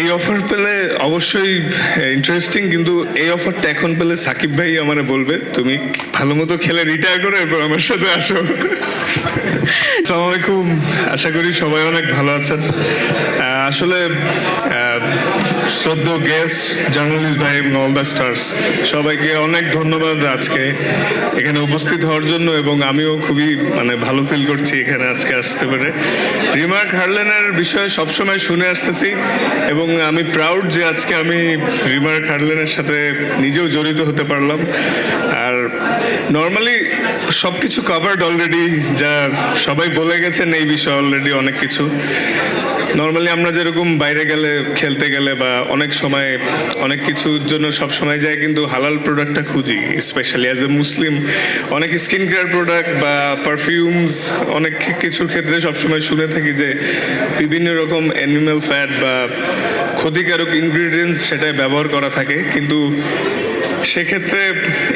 এই অফার পেলে অবশ্যই ইন্টারেস্টিং কিন্তু এই অফারটা এখন পেলে সাকিব ভাই আমার বলবে, তুমি ভালো মতো খেলে রিটায়ার করে, এরপর আমার সাথে আসো। আসসালামু আলাইকুম আশা করি সবাই অনেক ভালো আছেন। আসলে শ্রদ্ধ গেস্ট জার্নালিস্ট ভাই এবং অল দ্য স্টার্স সবাইকে অনেক ধন্যবাদ আজকে এখানে উপস্থিত হওয়ার জন্য এবং আমিও খুবই মানে ভালো ফিল করছি এখানে আজকে আসতে পেরে। রিমার্ক হার্লেনের বিষয়ে সবসময় শুনে আসতেছি এবং আমি প্রাউড যে আজকে আমি রিমার্ক হার্লেনের সাথে নিজেও জড়িত হতে পারলাম। নর্মালি সব কিছু কভার্ড অলরেডি যা সবাই বলে গেছেন এই বিষয়ে অলরেডি অনেক কিছু। নর্মালি আমরা যেরকম বাইরে গেলে, খেলতে গেলে বা অনেক সময়, অনেক কিছুর জন্য সব সময় যাই, কিন্তু হালাল প্রোডাক্টটা খুঁজি স্পেশালি অ্যাজ এ মুসলিম অনেক স্কিন কেয়ার প্রোডাক্ট বা পারফিউমস অনেক কিছুর ক্ষেত্রে সবসময় শুনে থাকি যে বিভিন্ন রকম অ্যানিম্যাল ফ্যাট বা ক্ষতিকারক ইনগ্রিডিয়েন্টস সেটাই ব্যবহার করা থাকে, কিন্তু সেক্ষেত্রে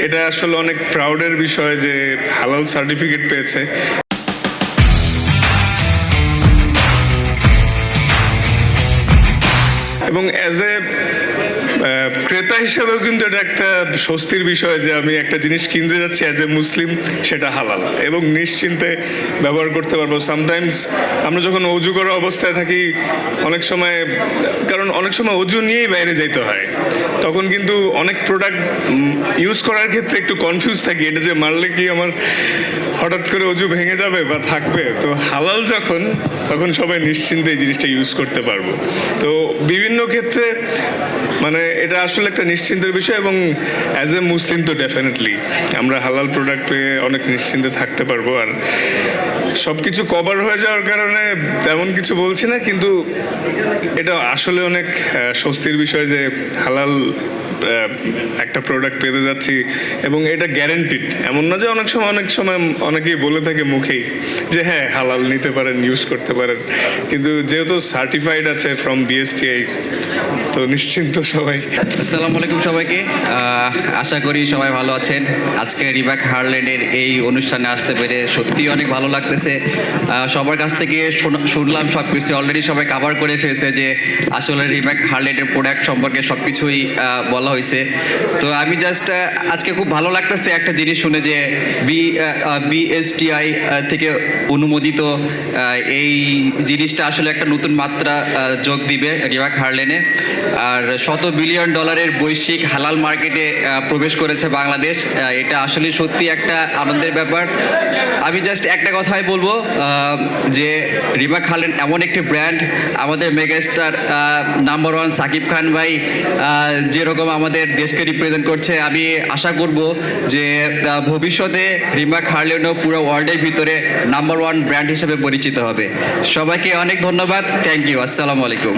এটা আসলে অনেক প্রাউডের বিষয় যে হালাল সার্টিফিকেট পেয়েছে। এবং অ্যাজ এ ক্রেতা হিসেবেও কিন্তু এটা একটা স্বস্তির বিষয় যে আমি একটা জিনিস কিনতে যাচ্ছি অ্যাজ এ মুসলিম, সেটা হালাল। এবং নিশ্চিন্তে ব্যবহার করতে পারব। সামটাইমস আমরা যখন অজু করা অবস্থায় থাকি, অনেক সময়, কারণ অনেক সময় অজু নিয়েই বাইরে যাইতে হয়। তখন কিন্তু অনেক প্রোডাক্ট ইউজ করার ক্ষেত্রে একটু কনফিউজ থাকি। এটা যে মারলে কি আমার হঠাৎ করে অজু ভেঙে যাবে বা থাকবে? তো হালাল যখন, তখন সবাই নিশ্চিন্তে এই জিনিসটা ইউজ করতে পারব। তো বিভিন্ন ক্ষেত্রে মানে এটা আসলে একটা নিশ্চিন্তের বিষয় এবং অ্যাজ এ মুসলিম তো ডেফিনেটলি আমরা হালাল প্রোডাক্ট পেয়ে অনেক নিশ্চিন্তে থাকতে পারব আর সব কিছু কভার হয়ে যাওয়ার কারণে তেমন কিছু বলছি না, কিন্তু এটা আসলে অনেক স্বস্তির বিষয় যে হালাল একটা প্রোডাক্ট পেতে যাচ্ছি এবং এটা গ্যারেন্টিড এমন না যে অনেক সময় অনেক সময় অনেকেই বলে থাকে মুখেই যে হ্যাঁ হালাল নিতে পারেন ইউজ করতে পারেন। কিন্তু যেহেতু সার্টিফাইড আছে ফ্রম বিএসটিআই তো নিশ্চিন্ত সবাই। আসসালামু আলাইকুম সবাইকে। আশা করি সবাই ভালো আছেন। আজকে রিবাক হারল্যান্ডের এই অনুষ্ঠানে আসতে পেরে সত্যি অনেক ভালো লাগতেছে। আহ, সবার কাছ থেকে শুনলাম সব কিছু। অলরেডি সবাই কাভার করে ফেলছে যে আসলে রিবাক হারল্যান্ডের প্রোডাক্ট সম্পর্কে সব কিছুই বলা হয়েছে। তো আমি জাস্ট আজকে খুব ভালো লাগতেছে একটা জিনিস শুনে যে বি বিএসটিআই থেকে অনুমোদিত এই জিনিসটা আসলে একটা নতুন মাত্রা যোগ দিবে রিবাক হারলেনে। আর শত বিলিয়ন ডলারের বৈশ্বিক হালাল মার্কেটে প্রবেশ করেছে বাংলাদেশ। এটা আসলে সত্যি একটা আনন্দের ব্যাপার। আমি জাস্ট একটা কথাই বলব যে রিমা হারলেন এমন একটি ব্র্যান্ড আমাদের megastar number one Shakib Khan ভাই যেরকম আমাদের দেশকে রিপ্রেজেন্ট করছে। আমি আশা করব যে ভবিষ্যতে রিমাক হারলেনও পুরো ওয়ার্ল্ডের ভিতরে নাম্বার ওয়ান ব্র্যান্ড হিসেবে পরিচিত হবে। সবাইকে অনেক ধন্যবাদ। থ্যাংক ইউ আসসালামু আলাইকুম।